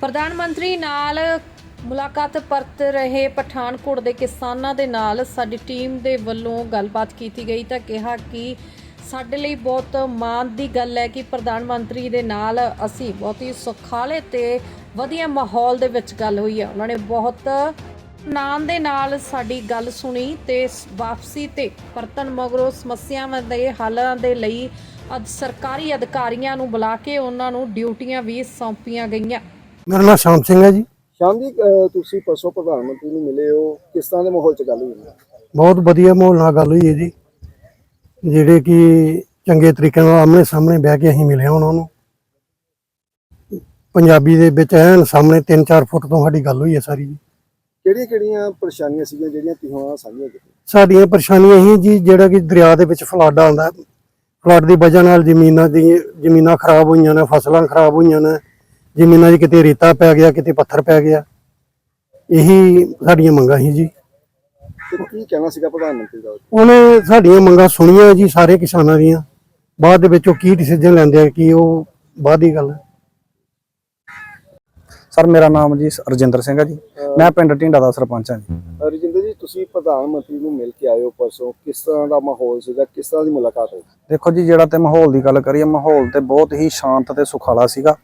ਪ੍ਰਧਾਨ ਮੰਤਰੀ ਨਾਲ ਮੁਲਾਕਾਤ ਪਰਤ ਰਹੇ ਪਠਾਨਕੋਟ ਦੇ ਕਿਸਾਨਾਂ ਦੇ ਨਾਲ ਸਾਡੀ ਟੀਮ ਦੇ ਵੱਲੋਂ ਗੱਲਬਾਤ ਕੀਤੀ ਗਈ ਤਾਂ ਕਿਹਾ ਕਿ ਸਾਡੇ ਲਈ ਬਹੁਤ ਮਾਣ ਦੀ ਗੱਲ ਹੈ ਕਿ ਪ੍ਰਧਾਨ ਮੰਤਰੀ ਦੇ ਨਾਲ ਅਸੀਂ ਬਹੁਤ ਹੀ ਸੁਖਾਲੇ ਤੇ ਵਧੀਆ ਮਾਹੌਲ ਦੇ ਵਿੱਚ ਗੱਲ ਹੋਈ ਹੈ। ਉਹਨਾਂ ਨੇ ਬਹੁਤ ਨਾਮ ਦੇ ਨਾਲ ਸਾਡੀ ਗੱਲ ਸੁਣੀ ਤੇ ਵਾਪਸੀ ਤੇ ਪਰਤਨ ਮਗਰੋਂ ਸਮੱਸਿਆਵਾਂ ਦੇ ਹੱਲਾਂ ਦੇ ਲਈ ਅੱਜ ਸਰਕਾਰੀ ਅਧਿਕਾਰੀਆਂ ਨੂੰ ਬੁਲਾ ਕੇ ਉਹਨਾਂ ਨੂੰ ਡਿਊਟੀਆਂ ਵੀ ਸੌਂਪੀਆਂ ਗਈਆਂ। ਮੇਰਾ ਨਾਮ ਸ਼ਾਮ ਸਿੰਘ ਹੈ ਜੀ। ਸ਼ਾਮ ਜੀ ਅਹ ਤੁਸੀਂ ਪਰਸੋਂ ਪ੍ਰਧਾਨ ਮੰਤਰੀ ਨੂੰ ਮਿਲੇ ਹੋ। ਕਿਸ ਤਰ੍ਹਾਂ ਦੇ ਮਾਹੌਲ 'ਚ ਗੱਲ ਹੋਈ? ਹੈ ਬਹੁਤ ਵਧੀਆ ਮਾਹੌਲ ਨਾਲ ਗੱਲ ਹੋਈ ਹੈ ਜੀ। ਜਿਹੜੇ ਕਿ ਚੰਗੇ ਤਰੀਕੇ ਨਾਲ ਆਮਣੇ ਸਾਹਮਣੇ ਬਹਿ ਕੇ ਅਸੀਂ ਮਿਲੇ ਹਾਂ ਉਹਨਾਂ ਨੂੰ। ਪੰਜਾਬੀ ਦੇ ਵਿੱਚ ਐਨ ਸਾਹਮਣੇ 3-4 ਫੁੱਟ ਤੋਂ ਸਾਡੀ ਗੱਲ ਹੋਈ ਹੈ ਸਾਰੀ ਜੀ। ਕਿਹੜੀਆਂ ਕਿਹੜੀਆਂ ਪਰੇਸ਼ਾਨੀਆਂ ਸੀਗੀਆਂ ਜਿਹੜੀਆਂ ਨਾਲ ਸਾਂਝੀਆਂ ਕੀਤੀਆਂ? ਸਾਡੀਆਂ ਪਰੇਸ਼ਾਨੀਆਂ ਇਹ ਜੀ ਜਿਹੜਾ ਕਿ ਦਰਿਆ ਦੇ ਵਿੱਚ ਫਲੱਡ ਆਉਂਦਾ। ਫਲੱਡ ਦੀ ਵਜ੍ਹਾ ਨਾਲ ਜ਼ਮੀਨਾਂ ਦੀ ਜ਼ਮੀਨਾਂ ਖਰਾਬ ਹੋਈਆਂ ਨੇ ਫਸਲਾਂ ਖਰਾਬ ਹੋਈਆਂ ਨੇ। ਜ਼ਮੀਨਾਂ 'ਚ ਕਿਤੇ ਰੇਤਾ ਪੈ ਗਿਆ ਕਿਤੇ ਪੱਥਰ ਪੈ ਗਿਆ। ਇਹੀ ਸਾਡੀਆਂ ਮੰਗਾਂ ਸੀ ਜੀ। ਤੇ ਕੀ ਕਹਿਣਾ ਸੀਗਾ ਪ੍ਰਧਾਨ ਮੰਤਰੀ ਦਾ? ਉਹਨੇ ਸਾਡੀਆਂ ਮੰਗਾਂ ਸੁਣੀਆਂ ਜੀ ਸਾਰੇ ਕਿਸਾਨਾਂ ਦੀਆਂ। ਬਾਅਦ ਦੇ ਵਿੱਚ ਉਹ ਕੀ ਡਿਸੀਜਨ ਲੈਂਦੇ ਆ ਕਿ ਉਹ ਬਾਅਦ ਦੀ ਗੱਲ ਹੈ ਸਰ ਮੇਰਾ ਨਾਮ ਜੀ ਰਜਿੰਦਰ ਸਿੰਘ ਹੈ ਜੀ। ਮੈਂ ਪਿੰਡ ਢਿੰਡਾ ਦਾ ਸਰਪੰਚ ਹਾਂ ਜੀ। ਰਜਿੰਦਰ ਜੀ ਤੁਸੀਂ ਪ੍ਰਧਾਨ ਮੰਤਰੀ ਨੂੰ ਮਿਲ ਕੇ ਆਏ ਹੋ ਪਰਸੋਂ। ਕਿਸ ਤਰ੍ਹਾਂ ਦਾ ਮਾਹੌਲ ਸੀਗਾ? ਕਿਸ ਤਰ੍ਹਾਂ ਦੀ ਮੁਲਾਕਾਤ ਹੋਈ? ਦੇਖੋ ਜੀ ਜਿਹੜਾ ਤੇ ਮਾਹੌਲ ਦੀ ਗੱਲ ਕਰੀਏ ਮਾਹੌਲ ਤੇ ਬਹੁਤ ਹੀ ਸ਼ਾਂਤ ਤੇ ਸੁਖਾਲਾ ਸੀਗਾ।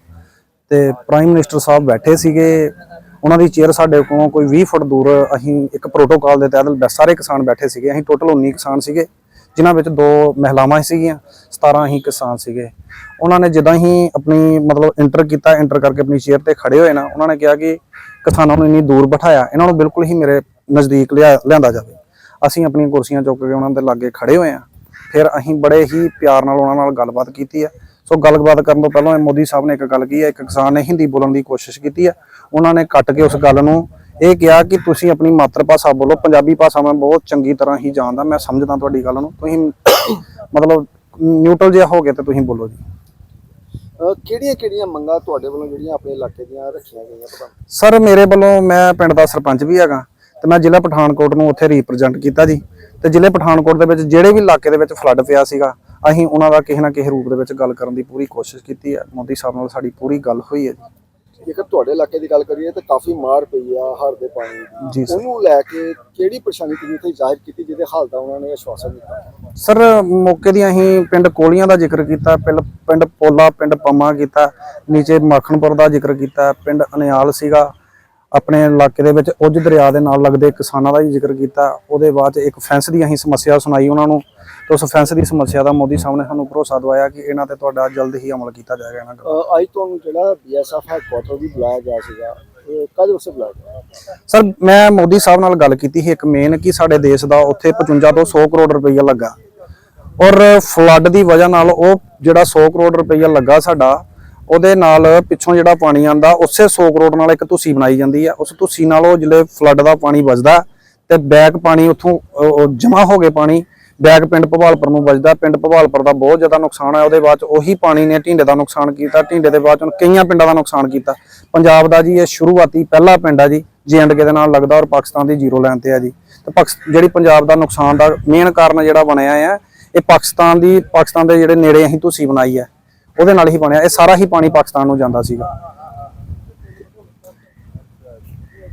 ਤੇ ਪ੍ਰਾਈਮ ਮਿਨਿਸਟਰ ਸਾਹਿਬ ਬੈਠੇ ਸੀਗੇ, ਉਹਨਾਂ ਦੀ ਚੇਅਰ ਸਾਡੇ ਕੋਲੋਂ ਕੋਈ 20 ਫੁੱਟ ਦੂਰ ਅਸੀਂ ਇੱਕ ਪ੍ਰੋਟੋਕਾਲ ਦੇ ਤਹਿਤ ਸਾਰੇ ਕਿਸਾਨ ਬੈਠੇ ਸੀਗੇ, ਅਸੀਂ ਟੋਟਲ 19 ਕਿਸਾਨ ਸੀਗੇ, ਜਿਨ੍ਹਾਂ ਵਿੱਚ ਦੋ ਮਹਿਲਾਵਾਂ ਸੀਗੀਆਂ 17 ਹੀ ਕਿਸਾਨ ਸੀਗੇ। ਉਹਨਾਂ ਨੇ ਜਿੱਦਾਂ ਹੀ ਆਪਣੀ ਮਤਲਬ ਇੰਟਰ ਕੀਤਾ ਇੰਟਰ ਕਰਕੇ ਆਪਣੀ ਚੇਅਰ ਤੇ ਖੜੇ ਹੋਏ ਨਾ, ਉਹਨਾਂ ਨੇ ਕਿਹਾ ਕਿ ਕਿਸਾਨਾਂ ਨੂੰ ਇੰਨੀ ਦੂਰ ਬਿਠਾਇਆ, ਇਹਨਾਂ ਨੂੰ ਬਿਲਕੁਲ ਹੀ ਮੇਰੇ ਨਜ਼ਦੀਕ ਲਿਆ ਲਿਆਂਦਾ ਜਾਵੇ। ਅਸੀਂ ਆਪਣੀਆਂ ਕੁਰਸੀਆਂ ਚੁੱਕ ਕੇ ਉਹਨਾਂ ਦੇ ਲਾਗੇ ਖੜੇ ਹੋਏ ਆ ਫਿਰ ਅਸੀਂ ਬੜੇ ਹੀ ਪਿਆਰ ਨਾਲ ਉਹਨਾਂ ਨਾਲ ਗੱਲਬਾਤ ਕੀਤੀ ਆ ਸੋ ਗੱਲਬਾਤ ਕਰਨ ਤੋਂ ਪਹਿਲਾਂ ਮੋਦੀ ਸਾਹਿਬ ਨੇ ਇੱਕ ਗੱਲ ਕੀ ਹੈ ਇੱਕ ਕਿਸਾਨ ਨੇ ਹਿੰਦੀ ਬੋਲਣ ਦੀ ਕੋਸ਼ਿਸ਼ ਕੀਤੀ ਆ ਉਹਨਾਂ ਨੇ ਕੱਟ ਕੇ ਉਸ ਗੱਲ ਨੂੰ ਇਹ ਕਿਹਾ ਕਿ ਤੁਸੀਂ ਆਪਣੀ ਮਾਤਰ ਭਾਸ਼ਾ ਬੋਲੋ ਪੰਜਾਬੀ ਭਾਸ਼ਾ ਮੈਂ ਬਹੁਤ ਚੰਗੀ ਤਰ੍ਹਾਂ ਹੀ ਜਾਣਦਾ ਮੈਂ ਸਮਝਦਾ ਤੁਹਾਡੀ ਗੱਲ ਨੂੰ। ਤੁਸੀਂ ਮਤਲਬ ਨਿਊਟਰਲ ਜਿਹਾ ਹੋ ਕੇ ਤੇ ਤੁਸੀਂ ਬੋਲੋ ਜੀ। ਕਿਹੜੀਆਂ ਕਿਹੜੀਆਂ ਮੰਗਾਂ ਤੁਹਾਡੇ ਵੱਲੋਂ ਜਿਹੜੀਆਂ ਆਪਣੇ ਇਲਾਕੇ ਦੀਆਂ ਰੱਖੀਆਂ ਗਈਆਂ ਸਰ ਮੇਰੇ ਵੱਲੋਂ ਮੈਂ ਪਿੰਡ ਦਾ ਸਰਪੰਚ ਵੀ ਹੈਗਾ ਤੇ ਮੈਂ ਜ਼ਿਲ੍ਹਾ ਪਠਾਨਕੋਟ ਨੂੰ ਉੱਥੇ ਰਿਪਰੈਜ਼ੈਂਟ ਕੀਤਾ ਜੀ। ਤੇ ਜ਼ਿਲ੍ਹੇ ਪਠਾਨਕੋਟ ਦੇ ਵਿੱਚ ਜਿਹੜੇ ਵੀ ਇਲਾਕੇ ਦੇ ਵਿੱਚ ਫਲੱਡ ਪਿਆ ਸੀਗਾ ਅਸੀਂ ਉਹਨਾਂ ਦਾ ਕਿਸੇ ਨਾ ਕਿਸੇ ਰੂਪ ਦੇ ਵਿੱਚ ਗੱਲ ਕਰਨ ਦੀ ਪੂਰੀ ਕੋਸ਼ਿਸ਼ ਕੀਤੀ ਹੈ। ਮੋਦੀ ਸਾਹਿਬ ਨਾਲ ਸਾਡੀ ਪੂਰੀ ਗੱਲ ਹੋਈ ਹੈ ਜੇਕਰ ਤੁਹਾਡੇ ਇਲਾਕੇ ਦੀ ਗੱਲ ਕਰੀਏ ਤਾਂ ਕਾਫੀ ਮਾਰ ਪਈ ਆ ਹੜ੍ਹ ਦੇ ਪਾਣੀ ਦੀ। ਉਹਨੂੰ ਲੈ ਕੇ ਕਿਹੜੀ ਪਰੇਸ਼ਾਨੀ ਤੁਸੀਂ ਇੱਥੇ ਜ਼ਾਹਿਰ ਕੀਤੀ ਜਿਹਦੇ ਹੱਲ ਦਾ ਉਹਨਾਂ ਨੇ ਆਸ਼ਵਾਸਨ ਦਿੱਤਾ? ਸਰ ਮੌਕੇ ਦੀ ਅਸੀਂ ਪਿੰਡ ਕੋਲੀਆਂ ਦਾ ਜ਼ਿਕਰ ਕੀਤਾ ਪਿੰਡ ਪਿੰਡ ਪੋਲਾ ਪਿੰਡ ਪੰਮਾ ਕੀਤਾ ਨੀਚੇ ਮੱਖਣਪੁਰ ਦਾ ਜ਼ਿਕਰ ਕੀਤਾ ਪਿੰਡ ਅਨਿਆਲ ਸੀਗਾ। ਆਪਣੇ ਇਲਾਕੇ ਦੇ ਵਿੱਚ ਉੱਜ ਦਰਿਆ ਦੇ ਨਾਲ ਲੱਗਦੇ ਕਿਸਾਨਾਂ ਦਾ ਵੀ ਜ਼ਿਕਰ ਕੀਤਾ। ਉਹਦੇ ਬਾਅਦ ਇੱਕ ਫੈਂਸ ਦੀ ਅਸੀਂ ਸਮੱਸਿਆ ਸੁਣਾਈ ਉਹਨਾਂ ਨੂੰ। ਤੇ ਉਸ ਫੈਂਸ ਦੀ ਸਮੱਸਿਆ ਦਾ ਮੋਦੀ ਸਾਹਿਬ ਨੇ ਸਾਨੂੰ ਭਰੋਸਾ ਦਵਾਇਆ ਕਿ ਇਹਨਾਂ ਤੇ ਤੁਹਾਡਾ ਜਲਦ ਹੀ ਅਮਲ ਕੀਤਾ ਜਾਏਗਾ ਇਹਨਾਂ ਅਹ ਅੱਜ ਤੁਹਾਨੂੰ ਜਿਹੜਾ ਬੀਐਸਐਫ ਹੈਡਕੁਆਟਰ ਵੀ ਬੁਲਾਇਆ ਗਿਆ ਸੀਗਾ ਕਦ ਵਾਸਤੇ ਬੁਲਾਇਆ ਸਰ ਮੈਂ ਮੋਦੀ ਸਾਹਿਬ ਨਾਲ ਗੱਲ ਕੀਤੀ ਸੀ ਇੱਕ ਮੇਨ ਕਿ ਸਾਡੇ ਦੇਸ਼ ਦਾ ਉੱਥੇ 55 ਤੋਂ 100 ਕਰੋੜ ਰੁਪਈਆ ਲੱਗਾ। ਔਰ ਫਲੱਡ ਦੀ ਵਜ੍ਹਾ ਨਾਲ ਉਹ ਜਿਹੜਾ 100 ਕਰੋੜ ਰੁਪਈਆ ਲੱਗਾ ਸਾਡਾ ਉਹਦੇ ਨਾਲ ਪਿੱਛੋਂ ਜਿਹੜਾ ਪਾਣੀ ਆਂਦਾ ਉਸੇ 100 ਕਰੋੜ ਨਾਲ ਇੱਕ ਧੁੱਸੀ ਬਣਾਈ ਜਾਂਦੀ ਆ। ਉਸ ਧੁੱਸੀ ਨਾਲ ਉਹ ਜਿਹੜੇ ਫਲੱਡ ਦਾ ਪਾਣੀ ਵੱਜਦਾ ਤੇ ਬੈਕ ਪਾਣੀ ਉੱਥੋਂ ਜਮਾ ਹੋ ਕੇ ਪਾਣੀ ਬੈਕ ਪਿੰਡ ਭਵਾਲਪੁਰ ਨੂੰ ਵੱਜਦਾ। ਪਿੰਡ ਭਵਾਲਪੁਰ ਦਾ ਬਹੁਤ ਜ਼ਿਆਦਾ ਨੁਕਸਾਨ ਹੈ ਉਹਦੇ ਬਾਅਦ 'ਚ ਉਹੀ ਪਾਣੀ ਨੇ ਢਿੰਡੇ ਦਾ ਨੁਕਸਾਨ ਕੀਤਾ, ਢਿੰਡੇ ਦੇ ਬਾਅਦ 'ਚ ਕਈਆਂ ਪਿੰਡਾਂ ਦਾ ਨੁਕਸਾਨ ਕੀਤਾ। ਪੰਜਾਬ ਦਾ ਜੀ, ਇਹ ਸ਼ੁਰੂਆਤੀ ਪਹਿਲਾ ਪਿੰਡ ਆ ਜੀ ਕੇ ਦੇ ਨਾਲ ਲੱਗਦਾ ਔਰ ਪਾਕਿਸਤਾਨ ਦੀ ਜ਼ੀਰੋ ਲਾਈਨ ਤੇ ਆ ਜੀ। ਤੇ ਪਾਕਿਸ- ਜਿਹੜੀ ਪੰਜਾਬ ਦਾ ਨੁਕਸਾਨ ਦਾ ਮੇਨ ਕਾਰਨ ਜਿਹੜਾ ਬਣਿਆ ਆ, ਇਹ ਪਾਕਿਸਤਾਨ ਦੀ, ਪਾਕਿਸਤਾਨ ਦੇ ਜਿਹੜੇ ਨੇੜੇ ਅਸੀਂ ਧੁੱਸੀ ਬਣਾਈ ਹੈ ਉਹਦੇ ਨਾਲ ਹੀ ਬਣਿਆ। ਇਹ ਸਾਰਾ ਹੀ ਪਾਣੀ ਪਾਕਿਸਤਾਨ ਨੂੰ ਜਾਂਦਾ ਸੀਗਾ।